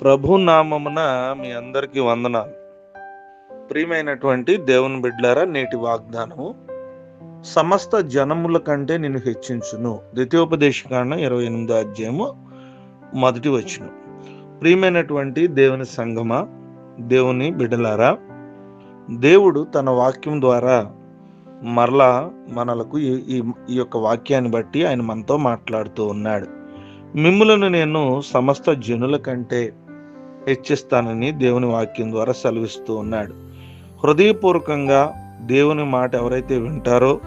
ప్రభు నామమున మీ అందరికీ వందనాలు. ప్రియమైనటువంటి దేవుని బిడ్లారా నేటి వాగ్దానము సమస్త జనముల కంటే నేను హెచ్చించును. ద్వితీయోపదేశకాండం ఇరవై ఎనిమిదో అధ్యాయము మొదటి వచ్చును ప్రియమైనటువంటి దేవుని సంగమా దేవుని బిడ్డలారా దేవుడు తన వాక్యం ద్వారా మరలా మనలకు ఈ ఈ ఈ యొక్క వాక్యాన్ని బట్టి ఆయన మనతో మాట్లాడుతూ ఉన్నాడు. మిమ్ములను నేను సమస్త జనుల కంటే హెచ్చిస్తానని దేవుని వాక్యం ద్వారా సెలవిస్తూ ఉన్నాడు. హృదయపూర్వకంగా దేవుని మాట ఎవరైతే వింటారో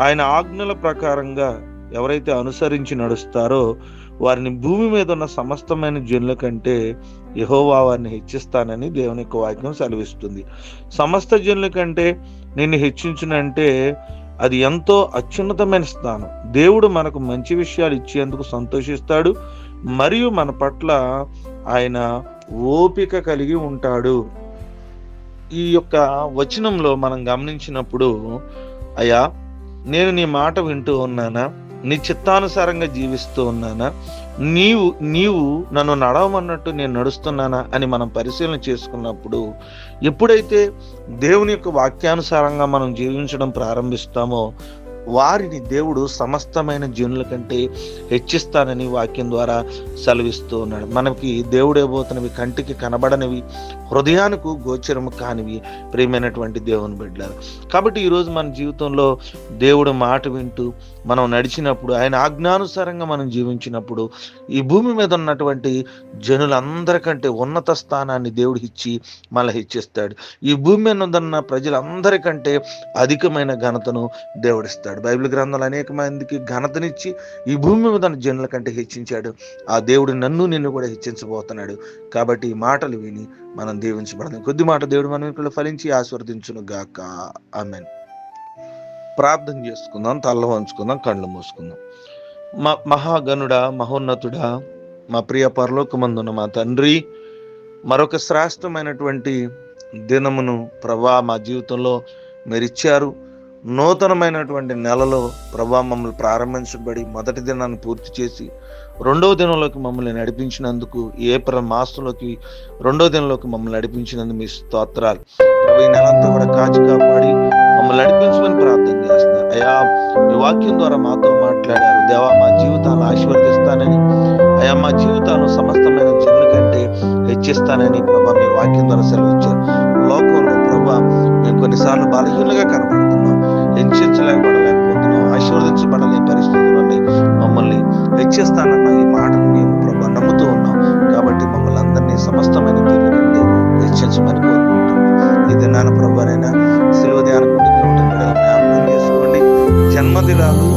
ఆయన ఆజ్ఞల ప్రకారంగా ఎవరైతే అనుసరించి నడుస్తారో వారిని భూమి మీద ఉన్న సమస్తమైన జనుల కంటే యహోవా వారిని హెచ్చిస్తానని దేవుని యొక్క వాక్యం సెలవిస్తుంది. సమస్త జనుల కంటే నిన్ను హెచ్చించునంటే అది ఎంతో అత్యున్నతమైన స్థానం. దేవుడు మనకు మంచి విషయాలు ఇచ్చేందుకు సంతోషిస్తాడు మరియు మన పట్ల ఆయన ఓపిక కలిగి ఉంటాడు. ఈ యొక్క వచనంలో మనం గమనించినప్పుడు అయ్యా నేను నీ మాట వింటూ ఉన్నానా? నీ చిత్తానుసారంగా జీవిస్తూ ఉన్నానా? నీవు నీవు నన్ను నడవమన్నట్టు నేను నడుస్తున్నానా? అని మనం పరిశీలన చేసుకున్నప్పుడు ఎప్పుడైతే దేవుని యొక్క వాక్యానుసారంగా మనం జీవించడం ప్రారంభిస్తామో వారిని దేవుడు సమస్తమైన జీనుల కంటే హెచ్చిస్తానని వాక్యం ద్వారా సెలవిస్తూ ఉన్నాడు. మనకి దేవుడేబోతున్నవి కంటికి కనబడనివి హృదయానికి గోచరము కానివి ప్రియమైనటువంటి దేవుని బిడ్డలు కాబట్టి ఈరోజు మన జీవితంలో దేవుడు మాట వింటూ మనం నడిచినప్పుడు ఆయన ఆజ్ఞానుసారంగా మనం జీవించినప్పుడు ఈ భూమి మీద ఉన్నటువంటి జనులందరికంటే ఉన్నత స్థానాన్ని దేవుడు ఇచ్చి మళ్ళీ హెచ్చిస్తాడు. ఈ భూమి మీద ఉన్న ప్రజలందరికంటే అధికమైన ఘనతను దేవుడిస్తాడు బైబిల్ గ్రంథాలు అనేక మందికి ఘనతనిచ్చి ఈ భూమి మీద తన జనుల కంటే హెచ్చించాడు. ఆ దేవుడు నన్ను నిన్ను కూడా హెచ్చించబోతున్నాడు. కాబట్టి ఈ మాటలు విని మనం దీవించబడదాం. కొద్ది మాట దేవుడు మన ఫలించి ఆస్వర్దించును గాక. ఆమెన్. ప్రార్థన చేసుకుందాం తల్ల వంచుకుందాం కళ్ళు మూసుకుందాం. మా మహాగనుడా మహోన్నతుడా మా ప్రియ పరలోకమందున్న మా తండ్రి మరొక శ్రేష్టమైనటువంటి దినమును ప్రభా మా జీవితంలో మీరు ఇచ్చారు నూతనమైనటువంటి నెలలో ప్రభా మమ్మల్ని ప్రారంభించబడి మొదటి దినాన్ని పూర్తి చేసి రెండవ దినంలోకి మమ్మల్ని నడిపించినందుకు ఏప్రిల్ మాసంలోకి రెండవ దినంలోకి మమ్మల్ని నడిపించినందుకు మీ స్తోత్రాలు. ప్రభు ఈ నెలంతా కూడా కాచి కాపాడి మమ్మల్ని నడిపించమని ప్రార్థన చేస్తున్నారు అయ్యా మీ వాక్యం ద్వారా మాతో మాట్లాడారు. దేవా మా జీవితాలను ఆశీర్వదిస్తానని. అయ్యా మా జీవితాలను సమస్తమైన జనుల కంటే హెచ్చిస్తానని ప్రభా మీ వాక్యం ద్వారా సెలవిచ్చారు. లోకంలో ప్రభా మేము కొన్నిసార్లు బలహీనంగా కనబడుతున్నాం. ఆశీర్వదించబడలే పరిస్థితులని మమ్మల్ని హెచ్చిస్తానన్న ఈ మాటను మేము ప్రభు నమ్ముతూ ఉన్నాం. కాబట్టి మమ్మల్ని అందరినీ సమస్తమైన దీని నుండి హెచ్చించమని కోరుకుంటున్నాం ఇది నాన్న అయినా శిలువ ధ్యాన జ్ఞాపకం చేసుకోండి జన్మదినాలు